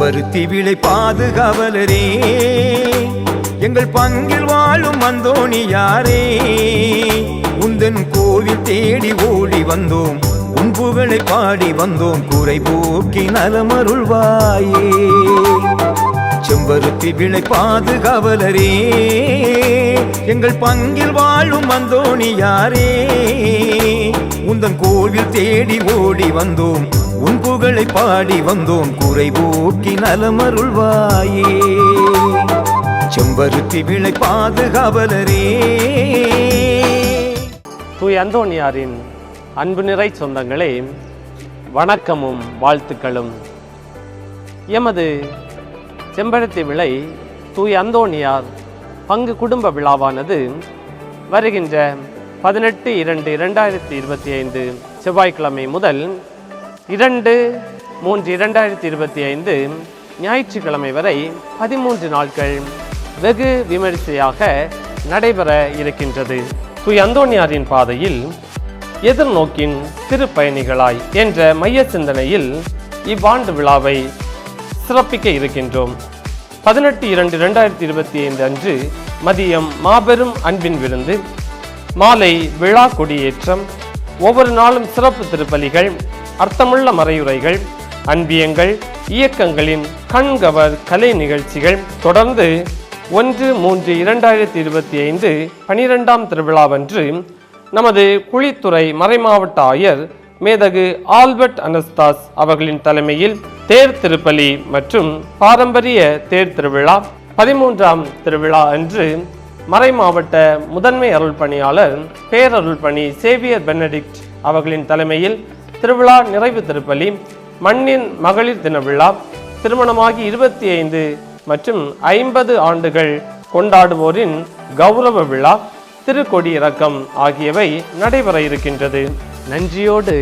பருத்தி விளை பாதுகாவலரே. எங்கள் பங்கில் வாழும் வந்தோனி யாரே உந்தன் கோவில் தேடி ஓடி வந்தோம். உன் புகழை பாடி வந்தோம். குறை போக்கி நலமருள்வாயே செம்பருத்தி விளை பாதுகாவலரே. எங்கள் பங்கில் வாழும் வந்தோனி யாரே உந்தன் கோவில் தேடி ஓடி வந்தோம். உன் புகழை பாடி வந்தோம் குறை போக்கி நலமருள்வாயே. செம்பருத்தி விளை பாதுகாவலரே. தூய் அந்தோணியாரின் அன்பு நிறை சொந்தங்களே வணக்கமும் வாழ்த்துக்களும். எமது செம்பருத்தி விளை தூய் அந்தோணியார் பங்கு குடும்ப விழாவானது வருகின்ற பதினெட்டு இரண்டு இரண்டாயிரத்தி இருபத்தி ஐந்து செவ்வாய்க்கிழமை முதல் இரண்டு மூன்று இரண்டாயிரத்தி இருபத்தி ஐந்து ஞாயிற்றுக்கிழமை வரை பதிமூன்று நாட்கள் வெகு விமரிசையாக நடைபெற இருக்கின்றது. தூய் அந்தோணியாரின் பாதையில் எதிர்நோக்கின் திருப்பயணிகளாய் என்ற மைய சிந்தனையில் இவ்வாண்டு விழாவை சிறப்பிக்க இருக்கின்றோம். பதினெட்டு இரண்டு இரண்டாயிரத்தி இருபத்தி ஐந்து அன்று மதியம் மாபெரும் அன்பின் விருந்து மாலை விழா கொடியேற்றம் ஒவ்வொரு நாளும் சிறப்பு திருப்பலிகள் அர்த்தமுள்ள மறையுரைகள் அன்பியங்கள் இயக்கங்களின் கண்கவர் கலை நிகழ்ச்சிகள் தொடர்ந்து ஒன்று மூன்று இரண்டாயிரத்தி இருபத்தி ஐந்து பனிரெண்டாம் திருவிழாவன்று நமது குழித்துறை மறைமாவட்ட ஆயர் மேதகு ஆல்பர்ட் அனஸ்தாஸ் அவர்களின் தலைமையில் தேர் திருப்பலி மற்றும் பாரம்பரிய தேர் திருவிழா பதிமூன்றாம் திருவிழா அன்று மறைமாவட்ட முதன்மை அருள் பணியாளர் பேரருள் பணி சேவியர் பெனடிக்ட் அவர்களின் தலைமையில் திருவிழா நிறைவு திருப்பலி மண்ணின் மகளிர் தின விழா திருமணமாகி இருபத்தி ஐந்து மற்றும் ஐம்பது ஆண்டுகள் கொண்டாடுவோரின் கௌரவ விழா திருக்கொடி இறக்கம் ஆகியவை நடைபெற இருக்கின்றது. நன்றியோடு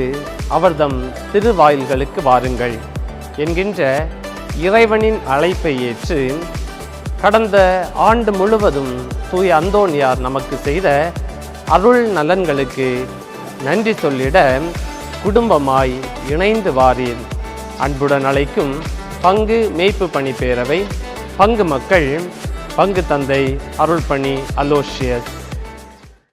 அவர்தம் திருவாயில்களுக்கு வாருங்கள். என்கின்ற இறைவனின் அழைப்பை ஏற்று கடந்த ஆண்டு முழுவதும் தூய அந்தோணியார் நமக்கு செய்த அருள் நலன்களுக்கு நன்றி சொல்லிட குடும்பமாய் இணைந்து வாரீர். அன்புடன் அழைக்கும் பங்கு மேய்ப்பு பணி பேரவை பங்கு மக்கள் பங்கு தந்தை அருள்பணி அலோஷியஸ்.